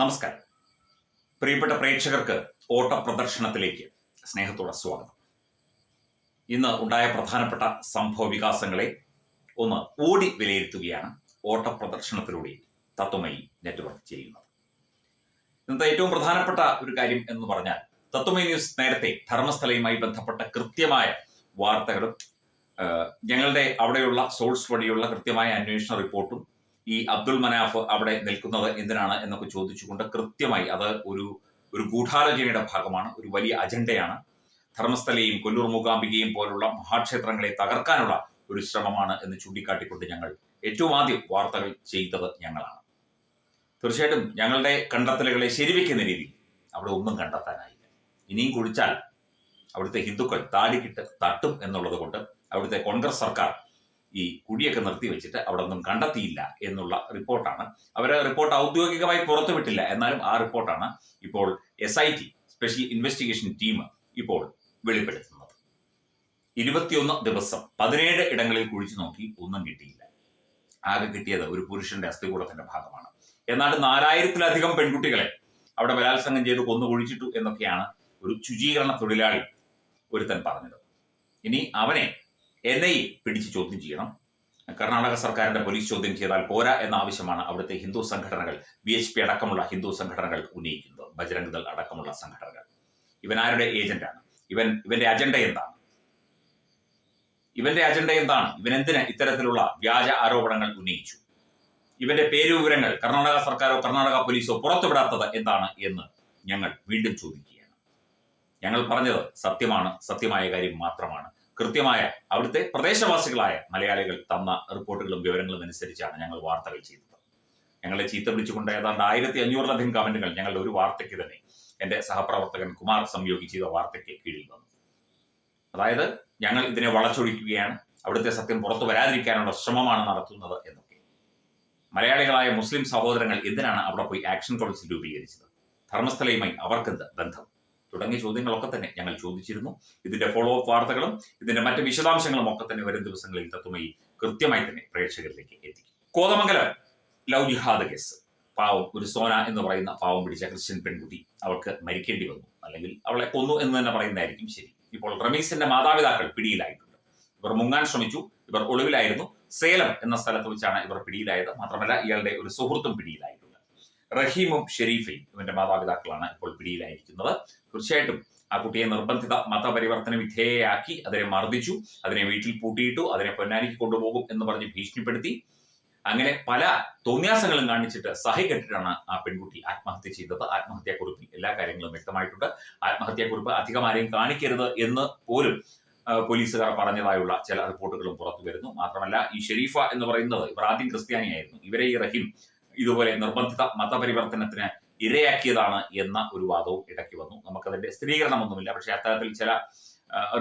നമസ്കാരം. പ്രിയപ്പെട്ട പ്രേക്ഷകർക്ക് ഓട്ട പ്രദർശനത്തിലേക്ക് സ്നേഹത്തോടെ സ്വാഗതം. ഇന്ന് ഉണ്ടായ പ്രധാനപ്പെട്ട സംഭവ വികാസങ്ങളെ ഒന്ന് ഓടി വിലയിരുത്തുകയാണ് ഓട്ട പ്രദർശനത്തിലൂടെ തത്വമയി നെറ്റ്വർക്ക് ചെയ്യുന്നത്. ഇന്നത്തെ ഏറ്റവും പ്രധാനപ്പെട്ട ഒരു കാര്യം എന്ന് പറഞ്ഞാൽ തത്വമയി ന്യൂസ് നേരത്തെ ധർമ്മസ്ഥലയുമായി ബന്ധപ്പെട്ട കൃത്യമായ വാർത്തകളും ഞങ്ങളുടെ അവിടെയുള്ള സോഴ്സ് വഴിയുള്ള കൃത്യമായ അന്വേഷണ റിപ്പോർട്ടും ഈ അബ്ദുൾ മനാഫ് അവിടെ നിൽക്കുന്നത് എന്തിനാണ് എന്നൊക്കെ ചോദിച്ചുകൊണ്ട് കൃത്യമായി അത് ഒരു ഒരു ഗൂഢാലോചനയുടെ ഭാഗമാണ് ഒരു വലിയ അജണ്ടയാണ്. ധർമ്മസ്ഥലയും കൊല്ലൂർ മൂകാംബികയും പോലുള്ള മഹാക്ഷേത്രങ്ങളെ തകർക്കാനുള്ള ഒരു ശ്രമമാണ് എന്ന് ചൂണ്ടിക്കാട്ടിക്കൊണ്ട് ഞങ്ങൾ ഏറ്റവും ആദ്യം വാർത്തകൾ ചെയ്തത് ഞങ്ങളാണ്. തീർച്ചയായിട്ടും ഞങ്ങളുടെ കണ്ടെത്തലുകളെ ശരിവെക്കുന്ന രീതി അവിടെ ഒന്നും കണ്ടെത്താനായില്ല. ഇനിയും കുഴിച്ചാൽ അവിടുത്തെ ഹിന്ദുക്കൾ താടിക്കിട്ട് തട്ടും എന്നുള്ളത് കൊണ്ട് അവിടുത്തെ കോൺഗ്രസ് സർക്കാർ ഈ കുടിയൊക്കെ നിർത്തി വെച്ചിട്ട് അവിടെ ഒന്നും കണ്ടെത്തിയില്ല എന്നുള്ള റിപ്പോർട്ടാണ്. അവർ റിപ്പോർട്ട് ഔദ്യോഗികമായി പുറത്തുവിട്ടില്ല എന്നാലും ആ റിപ്പോർട്ടാണ് ഇപ്പോൾ S I T special investigation team ഇപ്പോൾ വെളിപ്പെടുത്തുന്നത്. ഇരുപത്തിയൊന്ന് ദിവസം പതിനേഴ് ഇടങ്ങളിൽ കുഴിച്ചു നോക്കി ഒന്നും കിട്ടിയില്ല. ആകെ കിട്ടിയത് ഒരു പുരുഷന്റെ അസ്ഥികൂടത്തിന്റെ ഭാഗമാണ്. എന്നാൽ നാലായിരത്തിലധികം പെൺകുട്ടികളെ അവിടെ ബലാത്സംഗം ചെയ്ത് കൊന്നു കുഴിച്ചിട്ടു എന്നൊക്കെയാണ് ഒരു ശുചീകരണ തൊഴിലാളി ഒരുത്തൻ പറഞ്ഞത്. ഇനി അവനെ എൻ ഐ പിടിച്ച് ചോദ്യം ചെയ്യണം. കർണാടക സർക്കാരിന്റെ പോലീസ് ചോദ്യം ചെയ്താൽ പോരാ എന്ന ആവശ്യമാണ് അവിടുത്തെ ഹിന്ദു സംഘടനകൾ ബി എച്ച് പി അടക്കമുള്ള ഹിന്ദു സംഘടനകൾ ഉന്നയിക്കുന്നത് ബജരംഗ് ദൾ അടക്കമുള്ള സംഘടനകൾ. ഇവൻ ആരുടെ ഏജന്റാണ് ഇവൻ ഇവന്റെ അജണ്ട എന്താണ്? ഇവന്റെ അജണ്ട എന്താണ്? ഇവൻ എന്തിന് ഇത്തരത്തിലുള്ള വ്യാജ ആരോപണങ്ങൾ ഉന്നയിച്ചു? ഇവന്റെ പേരുവിവരങ്ങൾ കർണാടക സർക്കാരോ കർണാടക പോലീസോ പുറത്തുവിടാത്തത് എന്താണ് എന്ന് ഞങ്ങൾ വീണ്ടും ചോദിക്കുകയാണ്. ഞങ്ങൾ പറഞ്ഞത് സത്യമാണ് സത്യമായ കാര്യം മാത്രമാണ്. കൃത്യമായ അവിടുത്തെ പ്രദേശവാസികളായ മലയാളികൾ തന്ന റിപ്പോർട്ടുകളും വിവരങ്ങളും അനുസരിച്ചാണ് ഞങ്ങൾ വാർത്തകൾ ചെയ്തത്. ഞങ്ങളെ ചീത്ത വിളിച്ചുകൊണ്ട് ഏതാണ്ട് ആയിരത്തി അഞ്ഞൂറിലധികം കമന്റുകൾ ഞങ്ങളുടെ ഒരു വാർത്തയ്ക്ക് തന്നെ എന്റെ സഹപ്രവർത്തകൻ കുമാർ സംയോഗി ചെയ്ത വാർത്തയ്ക്ക് കീഴിൽ വന്നു. അതായത് ഞങ്ങൾ ഇതിനെ വളച്ചൊടിക്കുകയാണ് അവിടുത്തെ സത്യം പുറത്തു വരാതിരിക്കാനുള്ള ശ്രമമാണ് നടത്തുന്നത് എന്നൊക്കെ. മലയാളികളായ മുസ്ലിം സഹോദരങ്ങൾ എന്തിനാണ് അവിടെ പോയി ആക്ഷൻ കൗൺസിൽ രൂപീകരിച്ചത്? ധർമ്മസ്ഥലയുമായി അവർക്കെന്ത് ബന്ധം? തുടങ്ങിയ ചോദ്യങ്ങളൊക്കെ തന്നെ ഞങ്ങൾ ചോദിച്ചിരുന്നു. ഇതിന്റെ ഫോളോ അപ്പ് വാർത്തകളും ഇതിന്റെ മറ്റ് വിശദാംശങ്ങളും ഒക്കെ തന്നെ വരും ദിവസങ്ങളിൽ തത്വമായി കൃത്യമായി തന്നെ പ്രേക്ഷകരിലേക്ക് എത്തിക്കും. കോതമംഗലം ലവ് ജിഹാദ് കേസ്. പാവം ഒരു സോന എന്ന് പറയുന്ന പാവം പിടിച്ച ക്രിസ്ത്യൻ പെൺകുട്ടി അവൾക്ക് മരിക്കേണ്ടി വന്നു. അല്ലെങ്കിൽ അവളെ കൊന്നു എന്ന് തന്നെ പറയുന്നതായിരിക്കും ശരി. ഇപ്പോൾ റമീസിന്റെ മാതാപിതാക്കൾ പിടിയിലായിട്ടുണ്ട്. ഇവർ മുങ്ങാൻ ശ്രമിച്ചു. ഇവർ ഒളിവിലായിരുന്നു. സേലം എന്ന സ്ഥലത്ത് വെച്ചാണ് ഇവർ പിടിയിലായത്. മാത്രമല്ല ഇയാളുടെ ഒരു സുഹൃത്തും പിടിയിലായിട്ടുണ്ട് റഹീമും ഷെരീഫയും ഇവന്റെ മാതാപിതാക്കളാണ് ഇപ്പോൾ പിടിയിലായിരിക്കുന്നത്. തീർച്ചയായിട്ടും ആ കുട്ടിയെ നിർബന്ധിത മതപരിവർത്തന വിധേയയാക്കി അതിനെ മർദ്ദിച്ചു അതിനെ വീട്ടിൽ പൂട്ടിയിട്ടു അതിനെ പൊന്നാനിക്ക് കൊണ്ടുപോകും എന്ന് പറഞ്ഞ് ഭീഷണിപ്പെടുത്തി. അങ്ങനെ പല തോന്യാസങ്ങളും കാണിച്ചിട്ട് സഹികെട്ടിട്ടാണ് ആ പെൺകുട്ടി ആത്മഹത്യ ചെയ്തത്. ആത്മഹത്യാക്കുറിപ്പിൽ എല്ലാ കാര്യങ്ങളും വ്യക്തമായിട്ടുണ്ട്. ആത്മഹത്യാക്കുറിപ്പ് അധികം ആരെയും കാണിക്കരുത് എന്ന് പോലും പോലീസുകാർ പറഞ്ഞതായുള്ള ചില റിപ്പോർട്ടുകളും പുറത്തു വരുന്നു. മാത്രമല്ല ഈ ഷെരീഫ എന്ന് പറയുന്നത് ഇവർ ആദ്യം ക്രിസ്ത്യാനിയായിരുന്നു. ഇവരെ ഈ റഹീം ഇതുപോലെ നിർബന്ധിത മതപരിവർത്തനത്തിന് ഇരയാക്കിയതാണ് എന്ന ഒരു വാദവും ഇടയ്ക്ക് വന്നു. നമുക്കതിന്റെ സ്ഥിരീകരണമൊന്നുമില്ല. പക്ഷെ അത്തരത്തിൽ ചില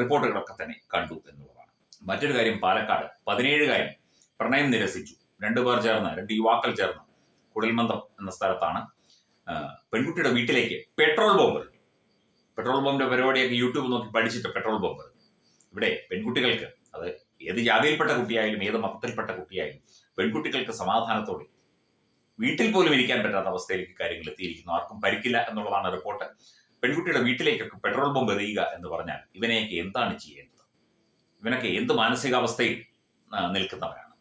റിപ്പോർട്ടുകളൊക്കെ തന്നെ കണ്ടു എന്നുള്ളതാണ്. മറ്റൊരു കാര്യം പാലക്കാട്. പതിനേഴുകാരൻ പ്രണയം നിരസിച്ചു. രണ്ടുപേർ ചേർന്ന് രണ്ട് യുവാക്കൾ ചേർന്ന് കുടൽമന്ദം എന്ന സ്ഥലത്താണ് പെൺകുട്ടിയുടെ വീട്ടിലേക്ക് പെട്രോൾ ബോംബ് പെട്രോൾ ബോംബിന്റെ പരിപാടിയൊക്കെ യൂട്യൂബ് നോക്കി പഠിച്ചിട്ട് പെട്രോൾ ബോംബ് ഇവിടെ പെൺകുട്ടികൾക്ക് അത് ഏത് ജാതിയിൽപ്പെട്ട കുട്ടിയായാലും ഏത് മതത്തിൽപ്പെട്ട കുട്ടിയായാലും പെൺകുട്ടികൾക്ക് സമാധാനത്തോടെ വീട്ടിൽ പോലും ഇരിക്കാൻ പറ്റാത്ത അവസ്ഥയിലേക്ക് കാര്യങ്ങൾ എത്തിയിരിക്കുന്നു. ആർക്കും പരിക്കില്ല എന്നുള്ളതാണ് റിപ്പോർട്ട്. പെൺകുട്ടിയുടെ വീട്ടിലേക്കൊക്കെ പെട്രോൾ ബോംബ് എറിയുക എന്ന് പറഞ്ഞാൽ ഇവനെയൊക്കെ എന്താണ് ചെയ്യേണ്ടത്? ഇവനൊക്കെ എന്ത് മാനസികാവസ്ഥയിൽ നിൽക്കുന്നവരാണ്?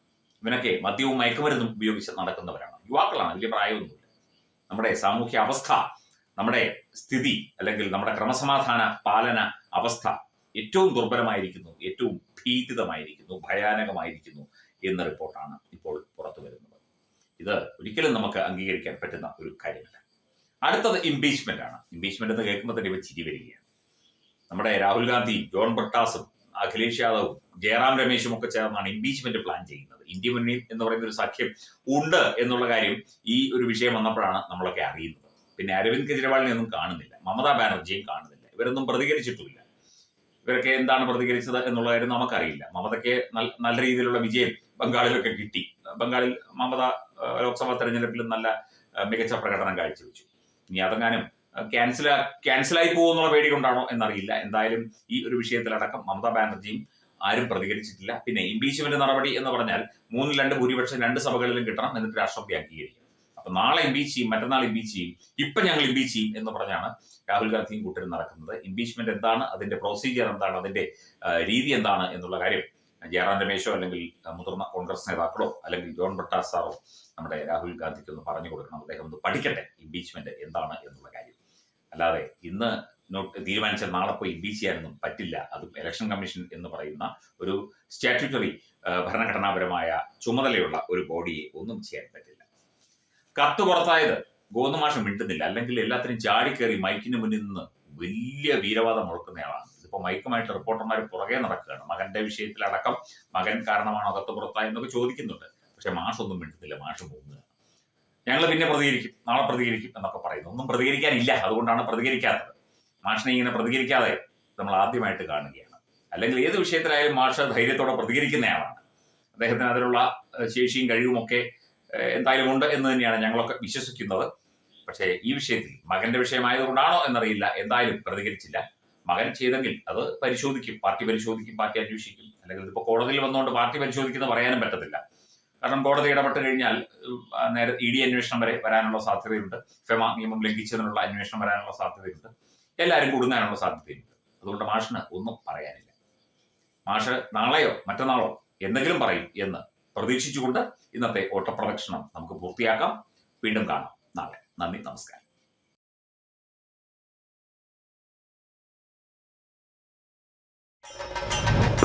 ഇവനൊക്കെ മദ്യവും മയക്കുമരുന്നും ഉപയോഗിച്ച് നടക്കുന്നവരാണ്? യുവാക്കളാണ് വലിയ പ്രായമൊന്നുമില്ല. നമ്മുടെ സാമൂഹ്യ അവസ്ഥ നമ്മുടെ സ്ഥിതി അല്ലെങ്കിൽ നമ്മുടെ ക്രമസമാധാന പാലന അവസ്ഥ ഏറ്റവും ദുർബലമായിരിക്കുന്നു ഏറ്റവും ഭീതിതമായിരിക്കുന്നു ഭയാനകമായിരിക്കുന്നു എന്ന റിപ്പോർട്ടാണ് ഇപ്പോൾ പുറത്തു ഇത് ഒരിക്കലും നമുക്ക് അംഗീകരിക്കാൻ പറ്റുന്ന ഒരു കാര്യമല്ല. അടുത്തത് ഇംപീച്ച്മെന്റ് ആണ്. ഇംപീച്ച്മെന്റ് എന്ന് കേൾക്കുമ്പോൾ തന്നെ ഇവ ചിരി വരികയാണ്. നമ്മുടെ രാഹുൽ ഗാന്ധി ജോൺ ബ്രട്ടാസും അഖിലേഷ് യാദവും ജയറാം രമേശും ഒക്കെ ചേർന്നാണ് ഇംപീച്ച്മെന്റ് പ്ലാൻ ചെയ്യുന്നത്. ഇന്ത്യ മുന്നണി എന്ന് പറയുന്ന ഒരു സഖ്യം ഉണ്ട് എന്നുള്ള കാര്യം ഈ ഒരു വിഷയം വന്നപ്പോഴാണ് നമ്മളൊക്കെ അറിയുന്നത്. പിന്നെ അരവിന്ദ് കെജ്രിവാളിനെ ഒന്നും കാണുന്നില്ല. മമതാ ബാനർജിയും കാണുന്നില്ല. ഇവരൊന്നും പ്രതികരിച്ചിട്ടില്ല ഇവരൊക്കെ എന്താണ് പ്രതികരിച്ചത് എന്നുള്ള കാര്യം നമുക്കറിയില്ല. മമതയ്ക്ക് നല്ല രീതിയിലുള്ള വിജയം ബംഗാളിലൊക്കെ കിട്ടി. ബംഗാളിൽ മമത ലോക്സഭാ തെരഞ്ഞെടുപ്പിലും നല്ല മികച്ച പ്രകടനം കാഴ്ചവെച്ചു. ഇനി അതെങ്ങാനും ക്യാൻസൽ ക്യാൻസലായി പോകുന്നുള്ള പേടി കൊണ്ടാണോ എന്നറിയില്ല. എന്തായാലും ഈ ഒരു വിഷയത്തിലടക്കം മമതാ ബാനർജിയും ആരും പ്രതികരിച്ചിട്ടില്ല. പിന്നെ ഇംപീച്ച്മെന്റ് നടപടി എന്ന് പറഞ്ഞാൽ മൂന്നിൽ രണ്ട് ഭൂരിപക്ഷം രണ്ട് സഭകളിലും കിട്ടണം എന്നിട്ട് രാഷ്ട്രപതി അംഗീകരിക്കും. അപ്പൊ നാളെ ഇംപീച്ച് ചെയ്യും മറ്റന്നാൾ ഇംപീച്ച് ചെയ്യും ഇപ്പൊ ഞങ്ങൾ ഇംപീച്ച് ചെയ്യും എന്ന് പറഞ്ഞാണ് രാഹുൽ ഗാന്ധിയും കൂട്ടരും നടക്കുന്നത്. ഇംപീച്ച്മെന്റ് എന്താണ് അതിന്റെ പ്രൊസീജിയർ എന്താണ് അതിന്റെ രീതി എന്താണ് എന്നുള്ള കാര്യം ജയറാം രമേശോ അല്ലെങ്കിൽ മുതിർന്ന കോൺഗ്രസ് നേതാക്കളോ അല്ലെങ്കിൽ ജോൺ ബ്രിട്ടാസ് സാറോ നമ്മുടെ രാഹുൽ ഗാന്ധിക്ക് ഒന്ന് പറഞ്ഞു കൊടുക്കണം. അദ്ദേഹം ഒന്ന് പഠിക്കട്ടെ ഇംപീച്ച്മെന്റ് എന്താണ് എന്നുള്ള കാര്യം. അല്ലാതെ ഇന്ന് തീരുമാനിച്ചാൽ നാളെ പോയി ഇംപീച്ച് ചെയ്യാനൊന്നും പറ്റില്ല. അതും ഇലക്ഷൻ കമ്മീഷൻ എന്ന് പറയുന്ന ഒരു സ്റ്റാറ്റ്യൂട്ടറി ഭരണഘടനാപരമായ ചുമതലയുള്ള ഒരു ബോഡിയെ ഒന്നും ചെയ്യാൻ പറ്റില്ല. കത്ത് പുറത്തായത് ഗോതമാഷം മിണ്ടുന്നില്ല. അല്ലെങ്കിൽ എല്ലാത്തിനും ചാടിക്കേറി മൈക്കിന് മുന്നിൽ നിന്ന് വലിയ വീരവാദം മുഴക്കുന്നയാളാണ് ഇതിപ്പോ മൈക്കുമായിട്ട് റിപ്പോർട്ടർമാർ പുറകെ നടക്കുകയാണ്. മകന്റെ വിഷയത്തിലടക്കം മകൻ കാരണമാണോ പുറത്തായി എന്നൊക്കെ ചോദിക്കുന്നുണ്ട്. പക്ഷെ മാഷ് ഒന്നും മിണ്ടുന്നില്ല മാഷ് പോകുന്നത്. ഞങ്ങൾ പിന്നെ പ്രതികരിക്കും. നാളെ പ്രതികരിക്കും എന്നൊക്കെ പറയുന്നു. ഒന്നും പ്രതികരിക്കാനില്ല. അതുകൊണ്ടാണ് പ്രതികരിക്കാത്തത്. മാഷിനെ ഇങ്ങനെ പ്രതികരിക്കാതെ നമ്മൾ ആദ്യമായിട്ട് കാണുകയാണ്. അല്ലെങ്കിൽ ഏത് വിഷയത്തിലായാലും മാഷ് ധൈര്യത്തോടെ പ്രതികരിക്കുന്നയാളാണ്. അദ്ദേഹത്തിന് അതിനുള്ള ശേഷിയും കഴിവുമൊക്കെ എന്തായാലും ഉണ്ട് എന്ന് തന്നെയാണ് ഞങ്ങളൊക്കെ വിശ്വസിക്കുന്നത്. പക്ഷേ ഈ വിഷയത്തിൽ മകന്റെ വിഷയമായതുകൊണ്ടാണോ എന്നറിയില്ല. എന്തായാലും പ്രതികരിച്ചില്ല. മകൻ ചെയ്തെങ്കിൽ അത് പരിശോധിക്കും പാർട്ടി പരിശോധിക്കും പാർട്ടി അന്വേഷിക്കും. അല്ലെങ്കിൽ ഇതിപ്പോ കോടതിയിൽ വന്നുകൊണ്ട് പാർട്ടി പരിശോധിക്കുന്ന പറയാനും പറ്റത്തില്ല. കാരണം കോടതി ഇടപെട്ട് കഴിഞ്ഞാൽ നേരെ ഇ ഡി അന്വേഷണം വരെ വരാനുള്ള സാധ്യതയുണ്ട്. ഫെമ നിയമം ലംഘിച്ചതിനുള്ള അന്വേഷണം വരാനുള്ള സാധ്യതയുണ്ട്. എല്ലാവരും കുടുങ്ങാനുള്ള സാധ്യതയുണ്ട്. അതുകൊണ്ട് മാഷിന് ഒന്നും പറയാനില്ല. മാഷ് നാളെയോ മറ്റന്നാളോ എന്തെങ്കിലും പറയും എന്ന് പ്രതീക്ഷിച്ചുകൊണ്ട് ഇന്നത്തെ ഓട്ടപ്രദക്ഷിണം നമുക്ക് പൂർത്തിയാക്കാം. വീണ്ടും കാണാം. നാളെ. നന്ദി നമസ്കാരം.